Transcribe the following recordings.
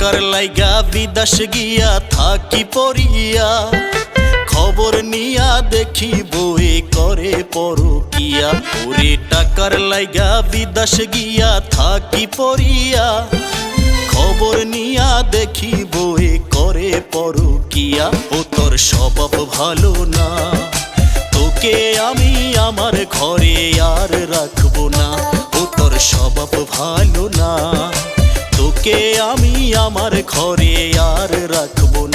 টাকার লাইগা বিদাস গিয়া থাকি পড়িয়া। খবর নিয়া দেখি বই করে পরকিয়া। ওরে টাকার লাইগা বিদাস গিয়া থাকি পড়িয়া। খবর নিয়া দেখি বই করে পরকিয়া। ও তোর স্বভাব ভালো না। তোকে আমি আমার ঘরে আর রাখব না। ও তোর স্বভাব ঘরে আর রাখব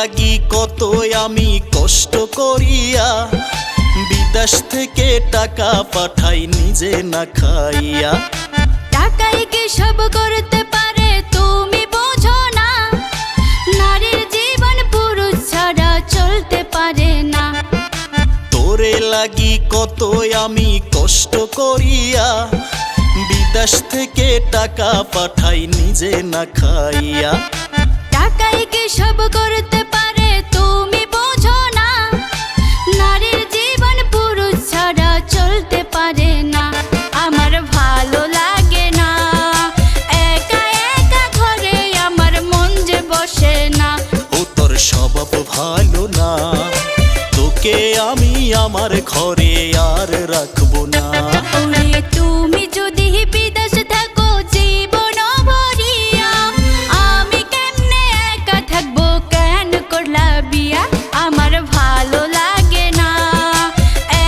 লাগি কত আমি কষ্ট করিয়া। বিদেশ থেকে টাকা পাঠাই নিজে না খাইয়া। টাকাই কি সব করতে পারে তুমি বোঝো না। নারীর জীবন পুরুষ ছাড়া চলতে পারে না। তোরে লাগি কত আমি কষ্ট করিয়া। বিদেশ থেকে টাকা পাঠাই নিজে না খাইয়া। টাকাই কি সব করতে ঘরে আর রাখব না। তুমি যদি বিদেশ থাকো জীবন ভরিয়া আমি কেমনে একা থাকব? কেন করলা বিয়া? আমার ভালো লাগে না।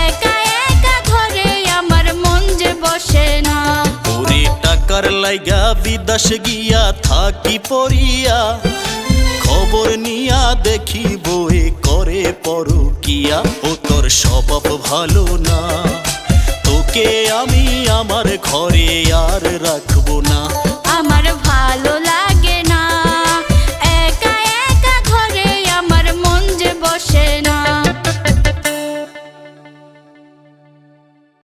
একা একা ঘরে আমার মন যে বসে না। ওরে টাকার লাইগা বিদেশ গিয়া থাকি পড়িয়া খবর নিয়া দেখি বই করে পরকিয়া। ও স্বভাব ভালো না। তোকে আমি আমার